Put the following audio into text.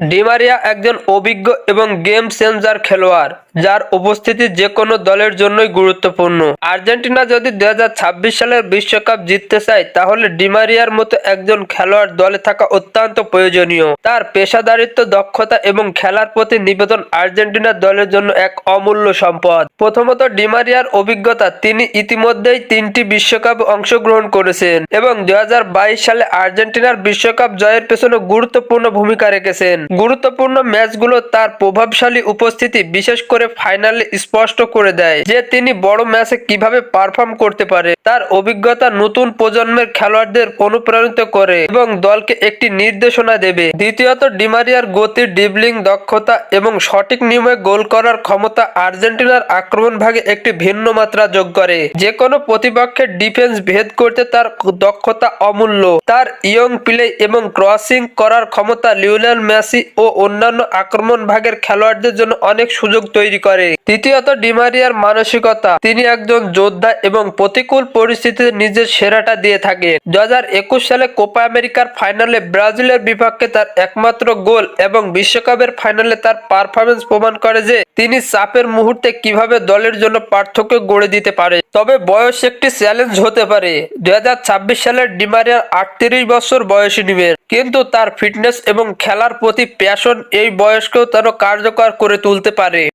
Di Maria একজন অভিজ্ঞ এবং গেম চেঞ্জার খেলোয়াড়, যার উপস্থিতি যে কোনো দলের জন্যই গুরুত্বপূর্ণ। আর্জেন্টিনা যদি দুই হাজার ছাব্বিশ সালের বিশ্বকাপ জিততে চায়, তাহলে ডিমারিয়ার মতো একজন খেলোয়াড় দলে থাকা অত্যন্ত প্রয়োজনীয়। তার পেশাদারিত্ব, দক্ষতা এবং খেলার প্রতি নিবেদন আর্জেন্টিনা দলের জন্য এক অমূল্য সম্পদ। প্রথমত, ডিমারিয়ার অভিজ্ঞতা, তিনি ইতিমধ্যেই তিনটি বিশ্বকাপে অংশগ্রহণ করেছেন এবং দু হাজার বাইশ সালে আর্জেন্টিনার বিশ্বকাপ জয়ের পেছনে গুরুত্বপূর্ণ ভূমিকা রেখেছেন। গুরুত্বপূর্ণ ম্যাচগুলো তার প্রভাবশালী উপস্থিতি বিশেষ করে ফাইনালে স্পষ্ট করে দেয় যে তিনি বড় ম্যাচে কীভাবে পারফর্ম করতে পারে, তার অভিজ্ঞতা নতুন প্রজন্মের খেলোয়াড়দের অনুপ্রাণিত করে এবং দলকে একটি নির্দেশনা দেবে। দ্বিতীয়ত, ডিমারিয়ার গতি ডিবলিং দক্ষতা এবং সঠিক নিয়মে গোল করার ক্ষমতা আর্জেন্টিনার আক্রমণ ভাগে একটি ভিন্ন মাত্রা যোগ করে। যে কোনো প্রতিপক্ষের ডিফেন্স ভেদ করতে তার দক্ষতা অমূল্য। তার ইয়ং প্লে এবং ক্রসিং করার ক্ষমতা লিওনেল মেসি ও অন্যান্য আক্রমণ ভাগের খেলোয়াড়দের জন্য অনেক সুযোগ তৈরি করে। তৃতীয়ত ডিমারিয়ার মানসিকতা। তিনি একজন যোদ্ধা এবং প্রতিকূল পরিস্থিতিতে নিজের সেরাটা দিয়ে থাকে দুহাজার একুশ সালে কোপা আমেরিকার ফাইনালে ব্রাজিলের বিপক্ষে তার একমাত্র গোল এবং বিশ্বকাপের ফাইনালে তার পারফরমেন্স প্রমাণ করে যে তিনি চাপের মুহূর্তে কীভাবে দলের জন্য পার্থক্য গড়ে দিতে পারে। তবে বয়স একটি চ্যালেঞ্জ হতে পারে। দুই সালের ডিমারিয়ার আটত্রিশ বছর বয়সী নিবেন কিন্তু তার ফিটনেস এবং খেলার প্রতি প্যাশন এই বয়সকেও তারও কার্যকর করে তুলতে পারে।